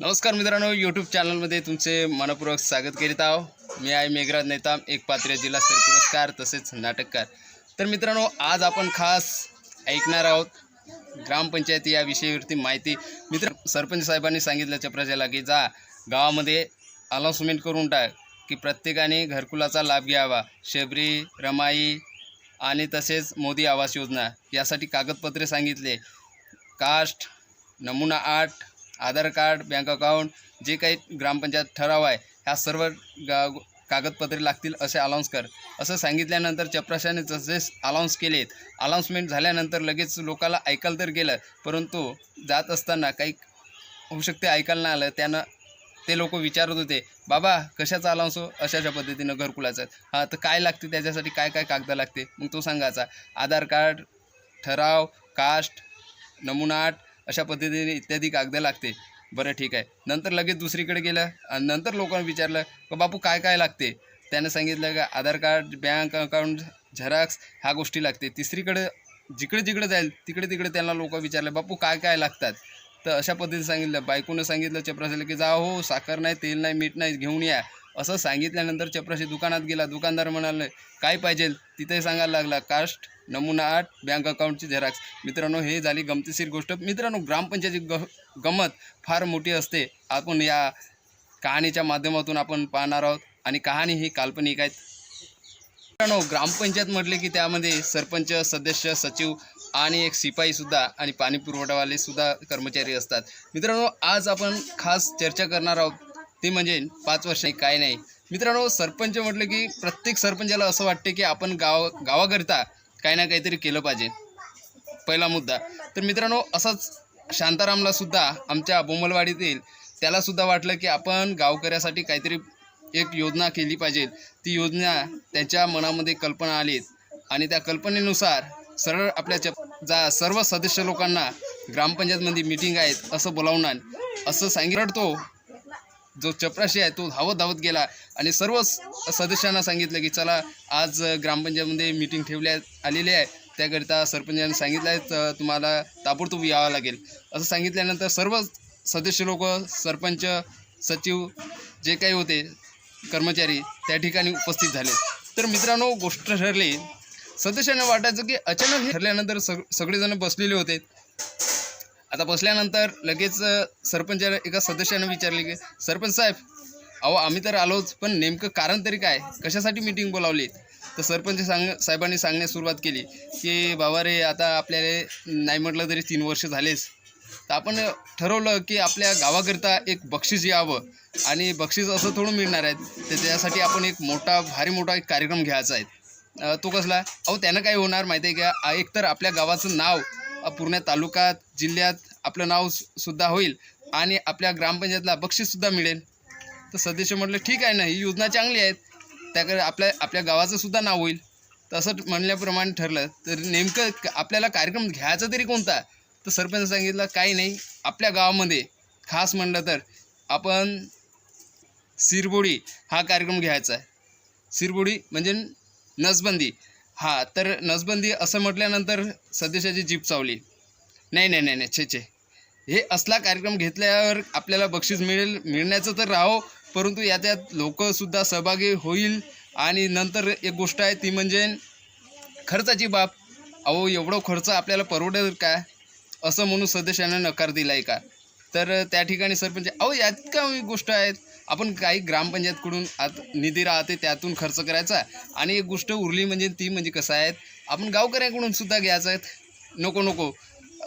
नमस्कार मित्रांनो यूट्यूब चॅनलमध्ये तुमचे मनपूर्वक स्वागत करीत आहो मी आहे मेघराज नेताम एक पात्र जिल्हास्तरीय पुरस्कार तसेच नाटककार. तर मित्रांनो आज आपण खास ऐकणार आहोत ग्रामपंचायती या विषयावरती माहिती. मित्र सरपंच साहेबांनी सांगितलं प्रजेला की जा गावामध्ये अनाउन्समेंट करून टाक की प्रत्येकाने घरकुलाचा लाभ घ्यावा. शबरी रमाई आणि तसेच मोदी आवास योजना यासाठी कागदपत्रे सांगितले. कास्ट नमुना आठ आधार कार्ड बँक अकाउंट जे काही ग्रामपंचायत ठराव आहे ह्या सर्व गा कागदपत्रे लागतील असे अलाउन्स कर. असं सांगितल्यानंतर चपराशाने जसे अलाउन्स केलेत. अलाउन्समेंट झाल्यानंतर लगेच लोकाला ऐकायला तर गेलं परंतु जात असताना काही होऊ शकते ऐकायला नाही आलं त्यानं ते लोक विचारत होते बाबा कशाचा अलाउन्स हो? अशाच्या पद्धतीनं घरकुलाचं. हां तर काय लागते? त्याच्यासाठी काय काय कागद लागते? मग तो सांगायचा आधार कार्ड ठराव कास्ट नमुना आठ अशा पद्धतीने इत्यादी कागद लागते. बरं ठीक आहे. नंतर लगेच दुसरीकडे गेलं आणि नंतर लोकांना विचारलं का बापू काय काय लागते? त्यानं सांगितलं का Aadhaar card bank account Xerox ह्या गोष्टी लागते. तिसरीकडे जिकडे जिकडे जाईल तिकडे तिकडे त्यांना लोक विचारले बापू काय काय लागतात? तर अशा पद्धतीने सांगितलं. बायकोनं सांगितलं चपराशीला की जा हो साखर नाही तेल नाही मीठ नाही घेऊन या. असं सांगितल्यानंतर चपराशी दुकानात गेला. दुकानदार म्हणाले काय पाहिजे तिथे सांगायला लागला कास्ट नमुना आठ बँक अकाउंटची झेरॉक्स. मित्रांनो हे झाली गमतीशीर गोष्ट. मित्रांनो ग्रामपंचायती ग गमत फार मोठी असते. आपण या कहाणीच्या माध्यमातून आपण पाहणार आहोत. आणि कहाणी ही काल्पनिक आहेत. मित्रांनो ग्रामपंचायत म्हटले की त्यामध्ये सरपंच सदस्य सचिव आणि एक शिपाईसुद्धा आणि पाणी पुरवठावालेसुद्धा कर्मचारी असतात. मित्रांनो आज आपण खास चर्चा करणार आहोत. ते म्हणजे पाच वर्ष काय नाही. मित्रांनो सरपंच म्हटलं की प्रत्येक सरपंचाला असं वाटते की आपण गाव गावाकरिता काही ना काहीतरी केलं पाहिजे. पहिला मुद्दा. तर मित्रांनो असंच शांतारामला सुद्धा आमच्या बोमलवाडीतील त्याला सुद्धा वाटलं की आपण गावकऱ्यासाठी काहीतरी एक योजना केली पाहिजे. ती योजना त्याच्या मनामध्ये कल्पना आली आणि त्या कल्पनेनुसार सरळ आपल्या जा सर्व सदस्य लोकांना ग्रामपंचायतमध्ये मीटिंग आहेत असं बोलावणार असं सांगितलं तो जो चपराशी आहे तो धावत धावत गेला. आणि सर्व सदस्यांना सांगितलं की चला आज ग्रामपंचायतमध्ये मीटिंग ठेवल्या आलेली आहे. त्याकरिता सरपंचाने सांगितलं आहे तुम्हाला ताबडतोब यावं लागेल. असं सांगितल्यानंतर सर्व सदस्य लोक सरपंच सचिव जे काही होते कर्मचारी त्या ठिकाणी उपस्थित झाले. तर मित्रांनो गोष्ट ठरली. सदस्यांना वाटायचं की अचानक हे ठरल्यानंतर सग सगळेजण बसलेले होते. आता बसल्यानंतर लगेच सरपंच एका सदस्यानं विचारले की सरपंच साहेब अहो आम्ही तर आलोच पण नेमकं कारण तरी काय? कशासाठी मीटिंग बोलावली? तर सरपंच सांग साहेबांनी सांगण्यास सुरुवात केली की बाबा रे आता आपल्याला नाही म्हटलं तरी तीन वर्ष झालेच. तर आपण ठरवलं की आपल्या गावाकरिता एक बक्षीस यावं आणि बक्षीस असं थोडं मिळणार आहे तर त्यासाठी आपण एक मोठा भारी मोठा एक कार्यक्रम घ्यायचा आहे. तो कसला? अहो त्यानं काय होणार माहिती आहे का? एकतर आपल्या गावाचं नाव पूर्ण तालुक्यात जिल्ह्यात आपलं नाव सु- सुद्धा होईल आणि आपल्या ग्रामपंचायतला बक्षीससुद्धा मिळेल. तर सदस्य म्हटलं ठीक आहे ना ही योजना चांगली आहेत त्याकडे आपल्या आपल्या गावाचंसुद्धा नाव होईल. तसं म्हणल्याप्रमाणे ठरलं. तर नेमकं आपल्याला कार्यक्रम घ्यायचा तरी कोणता? तर सरपंच सांगितलं काही नाही. आपल्या गावामध्ये खास म्हणलं तर आपण सिरबोडी हा कार्यक्रम घ्यायचा आहे. सिरबोडी म्हणजे नसबंदी. हा तर नसबंदी असं म्हटल्यानंतर सदस्याची जीप चावली. नाही नाही नाही नाही छे छे. हे असला कार्यक्रम घेतल्यावर आपल्याला बक्षीस मिळेल. मिळण्याचं तर राहो परंतु याच्यात लोकसुद्धा सहभागी होईल. आणि नंतर एक गोष्ट आहे ती म्हणजे खर्चाची बाब. अहो एवढं खर्च आपल्याला परवडेल का? असं म्हणून सदस्यानं नकार दिला आहे का? तर त्या ठिकाणी सरपंच अहो यात का गोष्ट आहेत? आपण काही ग्रामपंचायतकडून आत निधी राहते त्यातून खर्च करायचा आणि एक गोष्ट उरली म्हणजे ती म्हणजे कसं आहे आपण गावकऱ्यांकडून सुद्धा घ्यायचं आहेत. नको नको.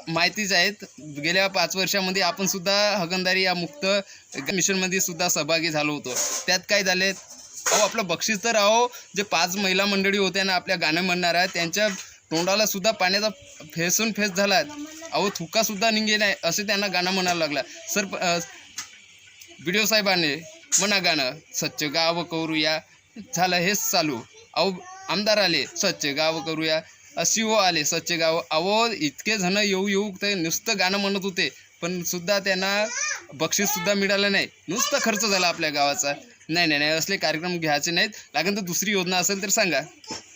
माहितीच आहेत. गेल्या पाच वर्षामध्ये आपण सुद्धा हगंदारी या मुक्त मिशनमध्ये सुद्धा सहभागी झालो होतो. त्यात काय झाले अहो आपलं बक्षीस तर अहो जे पाच महिला मंडळी होत्या ना आपल्या गाणं म्हणणाऱ्या त्यांच्या तोंडाला सुद्धा पाण्याचा फेसून फेस झाला अहो थुकासुद्धा निघे नाही असे त्यांना गाणं म्हणायला लागला. सर व्हिडिओ साहेबाने म्हणा गाणं स्वच्छ गाव करूया. झालं हेच चालू. अहो आमदार आले स्वच्छ गाव करूया. अशी ओ आले स्वच्छ गाव. अहो इतके जण येऊ येऊ ते नुसतं गाणं म्हणत होते. पण सुद्धा त्यांना बक्षीससुद्धा मिळालं नाही. नुसतं खर्च झाला आपल्या गावाचा. नाही नाही नाही असले कार्यक्रम घ्यायचे नाहीत. लागेल तर दुसरी योजना असेल तर सांगा.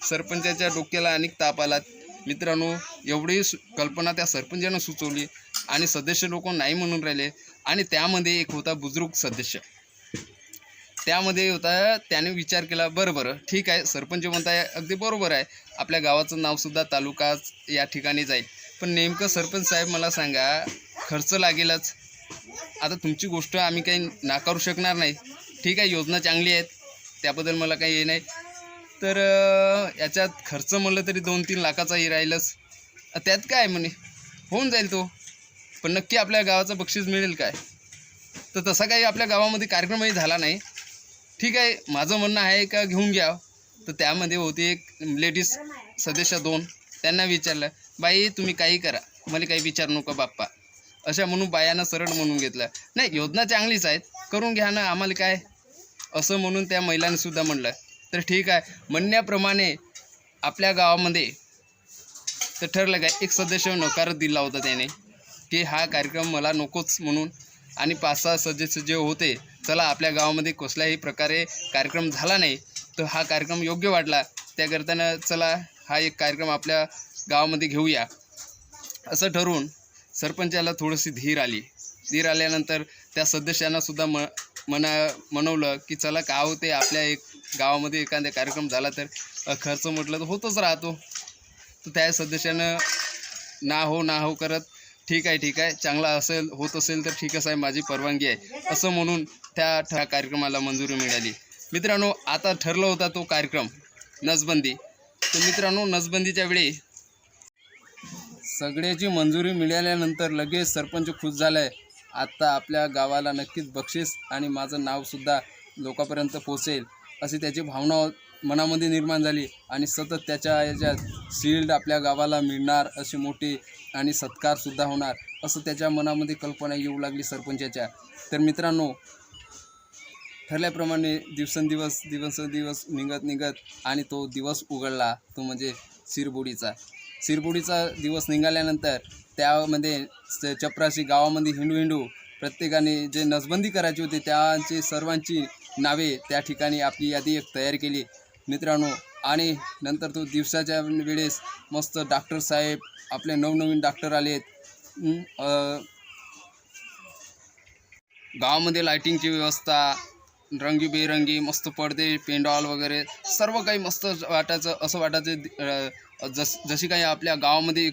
सरपंचाच्या डोक्याला अनेक ताप आला मित्रांनो एवढी सु कल्पना त्या सरपंचानं सुचवली. आणि सदस्य लोक नाही म्हणून राहिले. आणि त्यामध्ये एक होता बुजुर्ग सदस्य. त्यामध्ये होता त्याने विचार केला बरं बरं ठीक आहे सरपंच म्हणताय अगदी बरोबर आहे. आपल्या गावाचं नावसुद्धा तालुका या ठिकाणी जाईल. पण नेमकं सरपंच साहेब मला सांगा खर्च लागेलच. आता तुमची गोष्ट आम्ही काही नाकारू शकणार नाही. ठीक आहे योजना चांगली आहेत. त्याबद्दल मला काही हे नाही. तर याच्यात खर्च म्हणलं तरी दोन तीन लाखाचाही राहीलच. त्यात काय म्हणे? होऊन जाईल तो. पण नक्की आपल्या गावाचं बक्षीस मिळेल काय? तर तसा काही आपल्या गावामध्ये कार्यक्रमही झाला नाही. ठीक आहे माझं म्हणणं आहे का घेऊन घ्या. तर त्यामध्ये होती एक लेडीज सदस्य दोन त्यांना विचारलं बाई तुम्ही काही करा. मला काही विचार नका बाप्पा. अशा म्हणून बायानं सरळ म्हणून घेतलं. नाही योजना चांगलीच आहेत. करून घ्या ना आम्हाला काय? असं म्हणून त्या महिलांनी सुद्धा म्हणलं. तर ठीक आहे म्हणण्याप्रमाणे आपल्या गावामध्ये तर ठरलं काय एक सदस्य नकारच दिला होता त्याने. की हा कार्यक्रम मला नकोच म्हणून आणि पाच सहा सदस्य जे होते चला आपल्या गावामध्ये कसल्याही प्रकारे कार्यक्रम झाला नाही तर हा कार्यक्रम योग्य वाटला. त्याकरताना चला हा एक कार्यक्रम आपल्या गावामध्ये घेऊया. असं ठरवून सरपंचाला थोडीशी धीर आली. धीर आल्यानंतर त्या सदस्यांनासुद्धा म मना मनवलं की चला का होते आपल्या एक गावामध्ये एखादा कार्यक्रम झाला तर खर्च म्हटलं तर होतच राहतो. तर त्या सदस्यानं ना हो ना हो करत ठीक आहे ठीक आहे. चांगला असेल होत असेल तर ठीकच आहे. माझी परवानगी आहे. असं म्हणून त्या त्या कार्यक्रमाला मंजुरी मिळाली. मित्रांनो आता ठरला होता तो कार्यक्रम नसबंदी. तर मित्रांनो नसबंदीच्या वेळी सगळ्याची मंजुरी मिळाल्यानंतर लगेच सरपंच खुश आहे आता आपल्या गावाला नक्कीच बक्षीस आणि माझं नावसुद्धा लोकांपर्यंत पोचेल अशी त्याची भावना मनामध्ये निर्माण झाली. आणि सतत त्याच्या याच्यात शिल्ड आपल्या गावाला मिळणार अशी मोठी आणि सत्कारसुद्धा होणार असं त्याच्या मनामध्ये कल्पना येऊ लागली सरपंचाच्या. तर मित्रांनो ठरल्याप्रमाणे दिवसेंदिवस दिवसेंदिवस निघत निघत आणि तो दिवस उघडला तो म्हणजे शिरबोडीचा. शिरबोडीचा दिवस निघाल्यानंतर त्यामध्ये चपराशी गावामध्ये हिंडू हिंडू प्रत्येकाने जे नसबंदी करायची होती त्यांची सर्वांची नावे त्या ठिकाणी आपली यादी एक तयार केली. मित्रांनो आणि नंतर तो दिवसाच्या वेळेस मस्त डॉक्टर साहेब आपले नवनवीन डॉक्टर आले आहेत. गावामध्ये लायटिंगची व्यवस्था रंगीबेरंगी मस्त पडदे पेंडॉल वगैरे सर्व काही मस्त वाटायचं असं वाटायचं जस जशी काही आपल्या गावामध्ये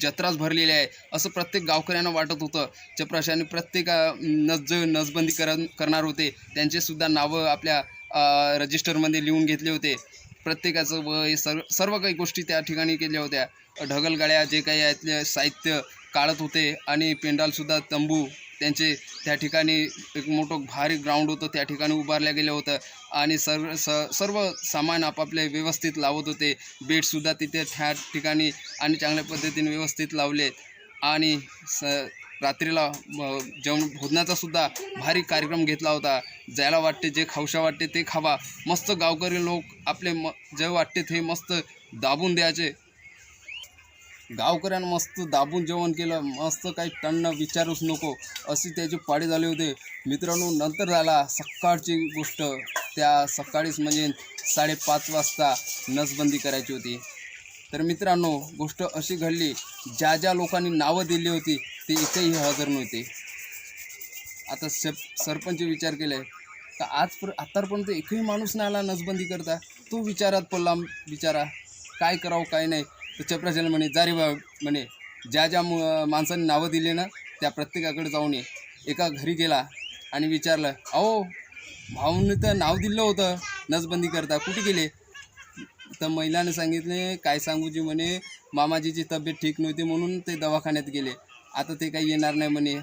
जत्राच भरलेली आहे असं प्रत्येक गावकऱ्यांना वाटत होतं. चपराशाने प्रत्येक नज नस जे नसबंदी कर करणार होते त्यांचे सुद्धा नावं आपल्या रजिस्टरमध्ये लिहून घेतले होते. प्रत्येकाचं वय सर्व सर्व काही गोष्टी त्या ठिकाणी केल्या होत्या. ढगलगाड्या जे काही आहेत साहित्य काढत होते आणि पेंडालसुद्धा तंबू त्यांचे त्या ठिकाणी एक मोठं भारी ग्राउंड होतं त्या ठिकाणी उभारल्या गेलं होतं आणि सर्व स सर्व सामान आपापले व्यवस्थित लावत होते. बेडसुद्धा तिथे त्या ठिकाणी आणि चांगल्या पद्धतीने व्यवस्थित लावले आणि स रात्रीला जेवण भोजनाचा सुद्धा भारी कार्यक्रम घेतला होता. ज्याला वाटते जे खाऊशा वाटते ते खावा. मस्त गावकरी लोक आपले म जे वाटते ते मस्त दाबून द्यायचे. गावकऱ्यांना मस्त दाबून जेवण केलं. मस्त काही टन्न विचारूच नको. अशी त्याची पाळी झाले होते. मित्रांनो नंतर झाला सकाळची गोष्ट. त्या सकाळीच म्हणजे साडेपाच वाजता नसबंदी करायची होती. तर मित्रांनो गोष्ट अशी घडली ज्या ज्या लोकांनी नावं दिली होती ते इथेही हजर नव्हते. आता सप सरपंच विचार केले आज पर आत्तापर्यंत एकही माणूस नाही आला नसबंदी करता? तो विचारात पडला बिचारा काय करावं काय नाही? तर चपराशाला म्हणे जारी बा म्हणे ज्या ज्या मु- माणसांनी नावं दिले ना त्या प्रत्येकाकडे जाऊन ये. एका घरी गेला आणि विचारलं अहो भाऊने तर नाव दिलं होतं नसबंदी करता कुठे गेले? तर महिलाने सांगितले काय सांगू जी म्हणे मामाजीची तब्येत ठीक नव्हती म्हणून ते दवाखान्यात गेले. आता ते काही येणार नाही म्हणे.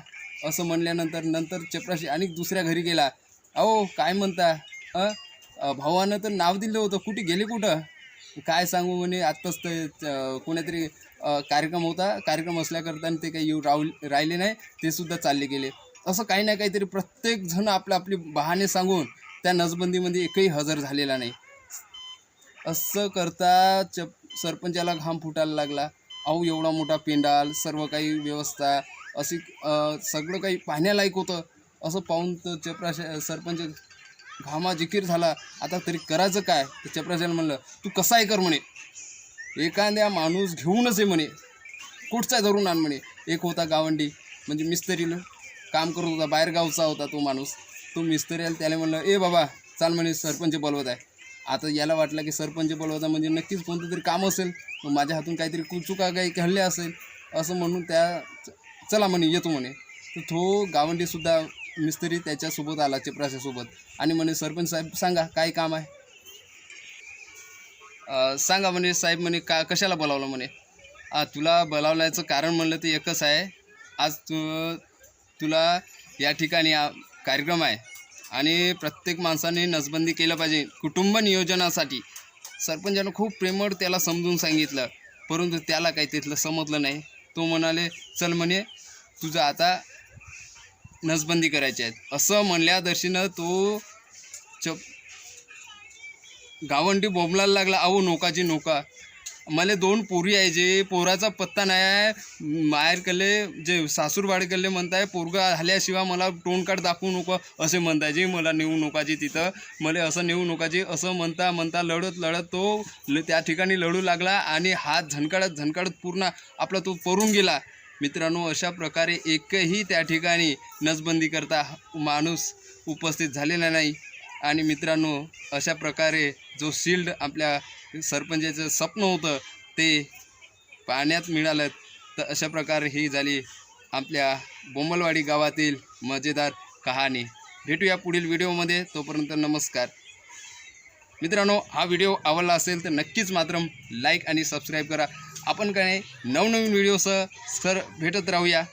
असं म्हणल्यानंतर नंतर चपराशी आणि दुसऱ्या घरी गेला. अहो काय म्हणता? अ? भावानं तर नाव दिलं होतं. कुठे गेले कुठं? काय सांगू म्हणे आत्ताच ते कोणातरी कोणीतरी कार्यक्रम होता. कार्यक्रम असल्याकरता ते काही येऊ राहू राहिले नाही. ते सुद्धा चालले गेले. असं काही ना काहीतरी प्रत्येकजण आपलं आपली बहाणे सांगून त्या नसबंदीमध्ये एकही हजर झालेला नाही. असं करता चप सरपंचाला घाम फुटायला लागला. अहो एवढा मोठा पेंडाल सर्व काही व्यवस्था अशी सगळं काही पाहण्यालायक होतं. असं पाहून तर चपराशा सरपंच घामा जिकीर झाला. आता तरी करायचं काय? तर चपराशाला म्हणलं तू कसा आहे कर म्हणे? एखाद्या माणूस घेऊनच आहे म्हणे. कुठचा धरून आण म्हणे. एक होता गावंडी म्हणजे मिस्त्रीनं. काम करत होता बाहेर गावचा होता तो माणूस. तो मिस्त्री आला त्याला म्हणलं ए बाबा चाल म्हणे सरपंच बोलवत आहे. आता याला वाटलं की सरपंच बोलवता म्हणजे नक्कीच कोणतं तरी काम असेल. मग माझ्या हातून काहीतरी कु- चुका काही हल्ले असेल असं म्हणून त्या चला म्हणे येतो म्हणे. तर तो गावंडीसुद्धा मिस्त्री त्याच्यासोबत आला चिपराशासोबत आणि म्हणे सरपंच साहेब सांगा काय काम आहे? सांगा म्हणे साहेब म्हणे का कशाला बोलावलं म्हणे? तुला बोलावल्याचं कारण म्हणलं ते एकच आहे. आज तु तुला या ठिकाणी कार्यक्रम आहे. आणि प्रत्येक माणसाने नसबंदी केलं पाहिजे. कुटुंब नियोजनासाठी. सरपंचानं खूप प्रेमळ त्याला समजून सांगितलं. परंतु त्याला काही तिथलं समजलं नाही. तो म्हणाले चल म्हणे तुझं आता नसबंदी करायची आहे. असं म्हणल्या दर्शीनं तो च गावंडी बोंबलायला लागला. अहो नोकाची नोका. मला दोन पोरी आहे जे पोराचा पत्ता नाही आहे. माहेरकडले जे सासूरवाडीकडले म्हणताय पोरगा आल्याशिवाय मला तोंडकाड दाखवू नको असे म्हणतायचे मला नेऊ नकाची तिथं. मला असं नेऊ नकाची असं म्हणता म्हणता लढत लढत तो ल- त्या ठिकाणी लढू लागला आणि हात झणकाडत झणकाडत पूर्ण आपला तो परून गेला. मित्रांनो अशा प्रकारे एकही त्या ठिकाणी नसबंदी करता माणूस उपस्थित झालेला नाही. आणि मित्रांनो अशा प्रकारे जो शिल्ड आपल्या सरपंचाचं स्वप्न होतं ते पाण्यात मिळालं. तर अशा प्रकारे ही झाली आपल्या बोंबलवाडी गावातील मजेदार कहाणी. भेटूया पुढील व्हिडिओमध्ये. तोपर्यंत नमस्कार. मित्रांनो हा व्हिडिओ आवडला असेल तर नक्कीच मात्र लाईक आणि सबस्क्राईब करा. आपण काय नवनवीन व्हिडिओसह सर भेटत राहूया.